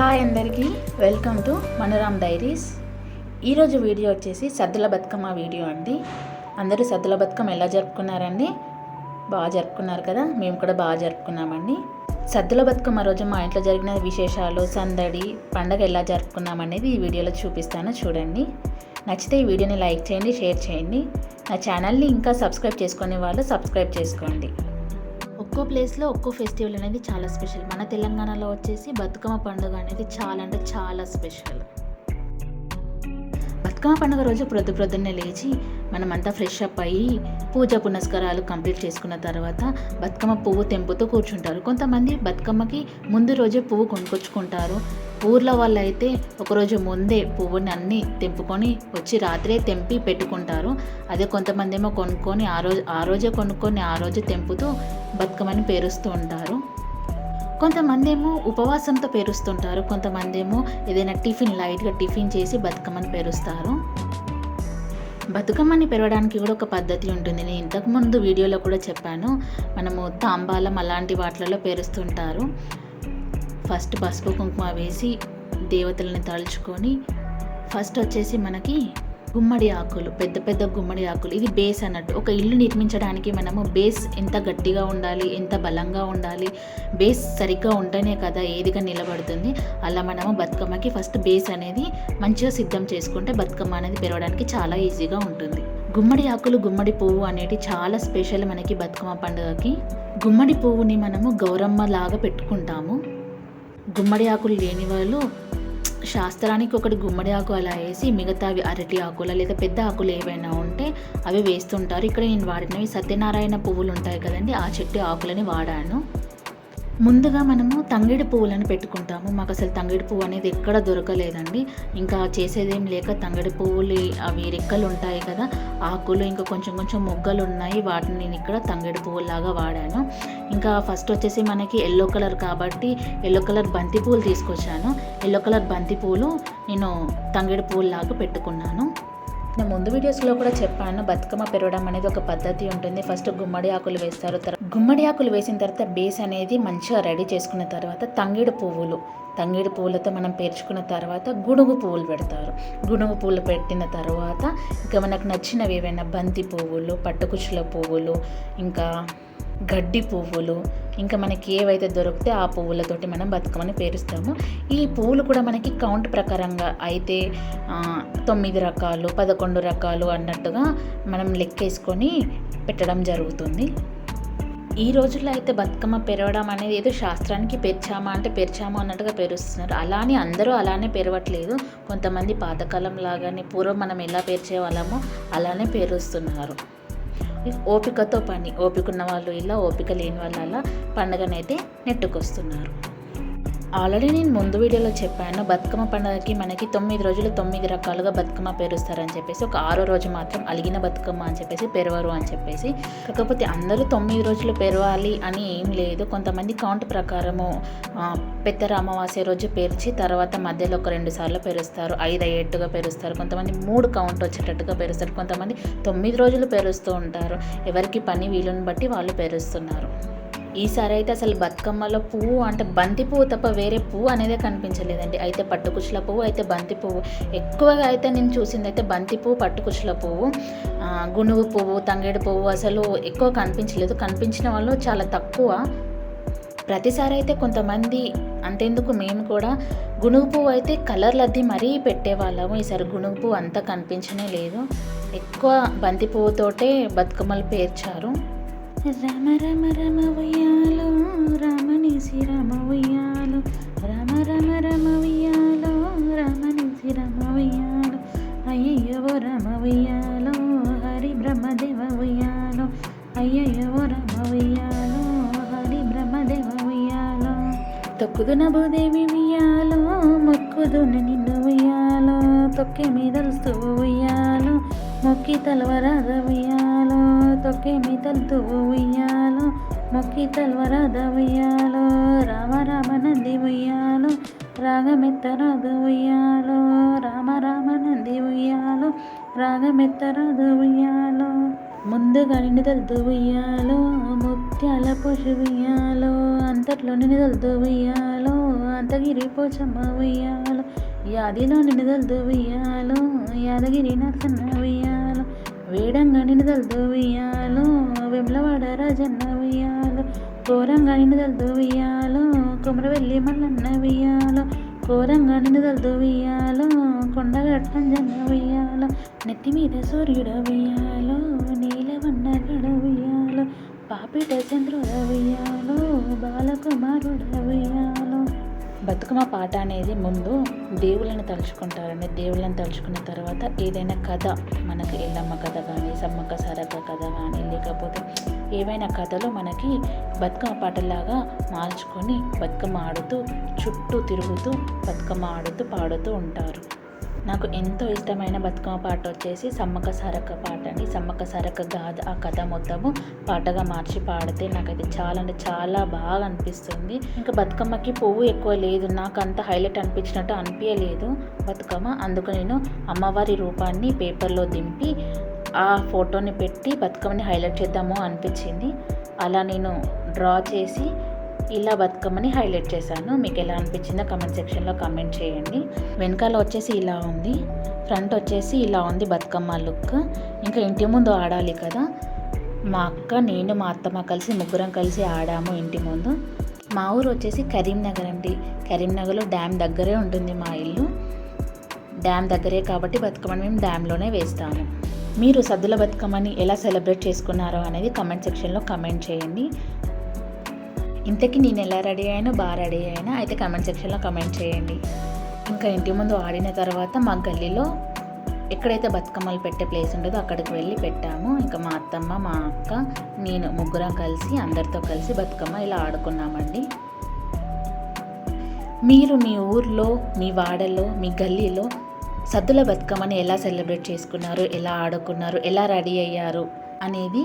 Hi అందరికీ welcome to Manuram diaries. ఈరోజు video వచ్చేసి సద్దుల బతుకమ్మ వీడియో అండి. అందరూ సద్దుల బతుకమ్మ ఎలా జరుపుకున్నారండి? బాగా జరుపుకున్నారు కదా మేము కూడా బాగా జరుపుకున్నామండి. సద్దుల బతుకమ్మ రోజు మా ఇంట్లో జరిగిన విశేషాలు సందడి పండగ ఎలా జరుపుకున్నామనేది ఈ వీడియోలో చూపిస్తాను చూడండి. నచ్చితే ఈ వీడియోని లైక్ చేయండి షేర్ చేయండి. నా ఛానల్ని ఇంకా సబ్స్క్రైబ్ చేసుకునే వాళ్ళు సబ్స్క్రైబ్ చేసుకోండి. ఒక్కో ప్లేస్లో ఒక్కో ఫెస్టివల్ అనేది చాలా స్పెషల్. మన తెలంగాణలో వచ్చేసి బతుకమ్మ పండుగ అనేది చాలా అంటే చాలా స్పెషల్. బతుకమ్మ పండుగ రోజు ప్రొద్దు ప్రొద్దున్నే లేచి మనమంతా ఫ్రెష్ అప్ అయ్యి పూజ పునస్కారాలు కంప్లీట్ చేసుకున్న తర్వాత బతుకమ్మ పువ్వు తెంపుతూ కూర్చుంటారు. కొంతమంది బతుకమ్మకి ముందు రోజే పువ్వు కొనుక్కొచ్చుకుంటారు. ఊర్లో వాళ్ళు అయితే ఒకరోజు ముందే పువ్వుని అన్నీ తెంపుకొని వచ్చి రాత్రే తెంపి పెట్టుకుంటారు. అదే కొంతమంది ఏమో కొనుక్కొని ఆ రోజు ఆ రోజే కొనుక్కొని ఆ రోజు తెంపుతూ బతుకమ్మని పేరుస్తూ ఉంటారు. కొంతమంది ఏమో ఉపవాసంతో పేరుస్తుంటారు. కొంతమంది ఏమో ఏదైనా టిఫిన్ లైట్గా టిఫిన్ చేసి బతుకమ్మని పేరుస్తారు. బతుకమ్మని పెరగడానికి కూడా ఒక పద్ధతి ఉంటుంది. నేను ఇంతకుముందు వీడియోలో కూడా చెప్పాను. మనము తాంబాలం అలాంటి వాటిలలో పేరుస్తుంటారు. ఫస్ట్ పసుపు కుంకుమ వేసి దేవతలని తలుచుకొని ఫస్ట్ వచ్చేసి మనకి గుమ్మడి ఆకులు పెద్ద పెద్ద గుమ్మడి ఆకులు. ఇది బేస్ అన్నట్టు. ఒక ఇల్లు నిర్మించడానికి మనము బేస్ ఎంత గట్టిగా ఉండాలి ఎంత బలంగా ఉండాలి? బేస్ సరిగ్గా ఉంటేనే కదా ఏదిగా నిలబడుతుంది. అలా మనము బతుకమ్మకి ఫస్ట్ బేస్ అనేది మంచిగా సిద్ధం చేసుకుంటే బతుకమ్మ అనేది పెరగడానికి చాలా ఈజీగా ఉంటుంది. గుమ్మడి ఆకులు గుమ్మడి పువ్వు అనేటి చాలా స్పెషల్ మనకి బతుకమ్మ పండుగకి. గుమ్మడి పువ్వుని మనము గౌరమ్మ లాగా పెట్టుకుంటాము. గుమ్మడి ఆకులు లేని వాళ్ళు శాస్త్రానికి ఒకటి గుమ్మడి ఆకు అలా వేసి మిగతావి అరటి ఆకుల లేదా పెద్ద ఆకులు ఏవైనా ఉంటే అవి వేస్తుంటారు. ఇక్కడ నేను వాడినవి సత్యనారాయణ పువ్వులు ఉంటాయి కదండి ఆ చెట్టు ఆకులని వాడాను. ముందుగా మనము తంగిడి పువ్వులను పెట్టుకుంటాము. మాకు అసలు తంగిడి పువ్వు అనేది ఎక్కడ దొరకలేదండి. ఇంకా చేసేదేం లేక తంగిడి పువ్వులు అవి రెక్కలు ఉంటాయి కదా ఆకులు ఇంకా కొంచెం కొంచెం మొగ్గలు ఉన్నాయి. వాటిని నేను ఇక్కడ తంగిడి పువ్వులాగా వాడాను. ఇంకా ఫస్ట్ వచ్చేసి మనకి ఎల్లో కలర్ కాబట్టి ఎల్లో కలర్ బంతి పువ్వులు తీసుకొచ్చాను. ఎల్లో కలర్ బంతి పువ్వులు నేను తంగిడి పువ్వులాగా పెట్టుకున్నాను. నేను ముందు వీడియోస్లో కూడా చెప్పాను బతుకమ్మ పెరగడం అనేది ఒక పద్ధతి ఉంటుంది. ఫస్ట్ గుమ్మడి ఆకులు వేస్తారు తర్వాత గుమ్మడి ఆకులు వేసిన తర్వాత బేస్ అనేది మంచిగా రెడీ చేసుకున్న తర్వాత తంగిడి పువ్వులు. తంగిడి పువ్వులతో మనం పేర్చుకున్న తర్వాత గుడుగు పువ్వులు పెడతారు. గుడుగు పువ్వులు పెట్టిన తర్వాత ఇంకా మనకు నచ్చినవి ఏవైనా బంతి పువ్వులు పట్టుకుచ్చుల పువ్వులు ఇంకా గడ్డి పువ్వులు ఇంకా మనకి ఏవైతే దొరికితే ఆ పువ్వులతోటి మనం బతుకమ్మని పేరుస్తాము. ఈ పువ్వులు కూడా మనకి కౌంట్ ప్రకారంగా అయితే తొమ్మిది రకాలు పదకొండు రకాలు అన్నట్టుగా మనం లెక్కేసుకొని పెట్టడం జరుగుతుంది. ఈ రోజుల్లో అయితే బతుకమ్మ పెరగడం అనేది ఏదో శాస్త్రానికి పెరిచామా అంటే పెరిచామా అన్నట్టుగా పెరుస్తున్నారు. అలానే అందరూ అలానే పెరవట్లేదు. కొంతమంది పాతకాలం లాగానే పూర్వం మనం ఎలా పేర్చే వాళ్ళమో అలానే పేరుస్తున్నారు. ఓపికతో పని ఓపిక ఉన్న వాళ్ళు ఇలా ఓపిక లేని వాళ్ళు అలా పండుగనైతే నెట్టుకొస్తున్నారు. ఆల్రెడీ నేను ముందు వీడియోలో చెప్పాను బతుకమ్మ పండుగకి మనకి తొమ్మిది రోజులు తొమ్మిది రకాలుగా బతుకమ్మ పేరుస్తారని చెప్పేసి ఒక ఆరో రోజు మాత్రం అలిగిన బతుకమ్మ అని చెప్పేసి పెరవరు అని చెప్పేసి. కాకపోతే అందరూ తొమ్మిది రోజులు పెరవాలి అని ఏం లేదు. కొంతమంది కౌంట్ ప్రకారము పెద్దర అమావాస్య రోజు పేర్చి తర్వాత మధ్యలో ఒక రెండు సార్లు పెరుస్తారు ఐదు అయ్యేట్టుగా పెరుస్తారు. కొంతమంది మూడు కౌంట్ వచ్చేటట్టుగా పెరుస్తారు. కొంతమంది తొమ్మిది రోజులు పెరుస్తూ ఉంటారు. ఎవరికి పని వీలుని బట్టి వాళ్ళు పెరుస్తున్నారు. ఈసారి అయితే అసలు బతుకమ్మలో పువ్వు అంటే బంతి పువ్వు తప్ప వేరే పువ్వు అనేదే కనిపించలేదండి. అయితే పట్టుకుచ్చుల పువ్వు అయితే బంతి పువ్వు. ఎక్కువగా అయితే నేను చూసింది అయితే బంతి పువ్వు పట్టుకుచ్చుల పువ్వు. గునుగు పువ్వు తంగేడు పువ్వు అసలు ఎక్కువ కనిపించలేదు. కనిపించిన వాళ్ళు చాలా తక్కువ. ప్రతిసారి అయితే కొంతమంది అంతేందుకు మేము కూడా గునుగు పువ్వు అయితే కలర్లు అద్ది మరీ పెట్టేవాళ్ళము. ఈసారి గునుగు పువ్వు అంతా కనిపించనే లేదు. ఎక్కువ బంతి పువ్వుతోటే బతుకమ్మలు పేర్చారు. రమ రమ రమ ఉయ్యాలో రమణిసి రమ ఉయ్యాలు రమ రమ రమ ఉయ్యాలో రమణిసి రమ ఉయ్యాలు అయ్యయ్యో రమ ఉయ్యాలో హరి బ్రహ్మదేవ ఉయ్యాలు అయ్యయ్యో రమ ఉయ్యాలో హరి బ్రహ్మదేవ ఉయ్యాలో. తొక్కుదున భూదేవి ఉయ్యాలో మొక్కుదున నిన్ను ఉయ్యాలో తొక్కి మీదలుస్తూ ఉయ్యాలో మొక్కి తలవరాద ఉయ్యాలో. తొక్కి మీదలుతూ ఉయ్యాలో మొక్కి తలవరాద ఉయ్యాలో రామ రామ నంది ఉయ్యాలు రాగమెత్తరాదు ఉయ్యాలో రామ రామ నంది ఉయ్యాలు రాగమెత్తరాదు ఉయ్యాలో. ముందుగా నిధులతో ఉయ్యాలో ముత్యాల పొషు అంతట్లో నిధులతో ఉయ్యాలో అంతగిరి పోచమ్మ ఉయ్యాలో యాదిలో నినదల్దు ఉయ్యాలో యాదగిరి నర్సన్న ఉయ్యాలో. వేడంగా నినదల్దు వియాలు వెమ్లవాడ రాజన్న ఉయ్యాలో. ఘోరంగా నినదల్దు వియాలు కుమరవెల్లి మల్లన్న వియాలు ఘోరంగా నినదల్దు వియాలు కొండగట్టం జన్న వియాలు నెత్తి మీద సూర్యుడు వియాలు నీలవన్న గడ పాపిట చంద్రుడ వియాలు బాలకుమారుడ వియాలు బతుకమ్మ పాట అనేది ముందు దేవుళ్ళని తలుచుకుంటారండి. దేవుళ్ళని తలుచుకున్న తర్వాత ఏదైనా కథ మనకి ఎల్లమ్మ కథ కానీ సమ్మక్క సారక్క కథ కానీ లేకపోతే ఏవైనా కథలు మనకి బతుకమ్మ పాటలాగా మార్చుకొని బతుకమ్మ ఆడుతూ చుట్టూ తిరుగుతూ బతుకమ్మ ఆడుతూ పాడుతూ ఉంటారు. నాకు ఎంతో ఇష్టమైన బతుకమ్మ పాట వచ్చేసి సమ్మక్క సరక పాట అండి. సమ్మక్క సారక్క గాథ ఆ కథ మొత్తము పాటగా మార్చి పాడితే నాకైతే చాలా అంటే చాలా బాగా అనిపిస్తుంది. ఇంకా బతుకమ్మకి పువ్వు ఎక్కువ లేదు. నాకు అంత హైలైట్ అనిపించినట్టు అనిపించలేదు బతుకమ్మ. అందుకు నేను అమ్మవారి రూపాన్ని పేపర్లో దింపి ఆ ఫోటోని పెట్టి బతుకమ్మని హైలైట్ చేద్దాము అనిపించింది. అలా నేను డ్రా చేసి ఇలా బతుకమ్మని హైలైట్ చేశాను. మీకు ఎలా అనిపించిందో కమెంట్ సెక్షన్లో కమెంట్ చేయండి. వెనకాల వచ్చేసి ఇలా ఉంది. ఫ్రంట్ వచ్చేసి ఇలా ఉంది బతుకమ్మ లుక్. ఇంకా ఇంటి ముందు ఆడాలి కదా. మా అక్క నేను మా అత్తమ్మ కలిసి ముగ్గురం కలిసి ఆడాము ఇంటి ముందు. మా ఊరు వచ్చేసి కరీంనగర్ అండి. కరీంనగర్లో డ్యామ్ దగ్గరే ఉంటుంది మా ఇల్లు. డ్యామ్ దగ్గరే కాబట్టి బతుకమ్మని మేము డ్యామ్లోనే వేస్తాము. మీరు సద్దుల బతుకమ్మని ఎలా సెలబ్రేట్ చేసుకున్నారో అనేది కమెంట్ సెక్షన్లో కమెంట్ చేయండి. ఇంతకీ నేను ఎలా రెడీ అయినా బాగా రెడీ అయినా అయితే కమెంట్ సెక్షన్లో కమెంట్ చేయండి. ఇంకా ఇంటి ముందు ఆడిన తర్వాత మా గల్లీలో ఎక్కడైతే బతుకమ్మలు పెట్టే ప్లేస్ ఉంటుందో అక్కడికి వెళ్ళి పెట్టాము. ఇంకా మా అత్తమ్మ మా అక్క నేను ముగ్గురం కలిసి అందరితో కలిసి బతుకమ్మ ఇలా ఆడుకున్నామండి. మీరు మీ ఊర్లో మీ వాడలో మీ గల్లీలో సద్దుల బతుకమ్మని ఎలా సెలబ్రేట్ చేసుకున్నారు? ఎలా ఆడుకున్నారు? ఎలా రెడీ అయ్యారు? అనేది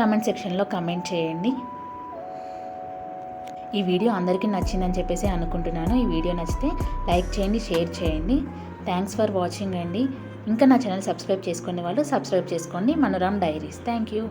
కమెంట్ సెక్షన్లో కమెంట్ చేయండి. ఈ వీడియో అందరికీ నచ్చిందని చెప్పేసి అనుకుంటున్నాను. ఈ వీడియో నచ్చితే లైక్ చేయండి షేర్ చేయండి. థ్యాంక్స్ ఫర్ వాచింగ్ అండి. ఇంకా నా ఛానల్ సబ్స్క్రైబ్ చేసుకునే వాళ్ళు సబ్స్క్రైబ్ చేసుకోండి. మనోరామ్ డైరీస్. Thank you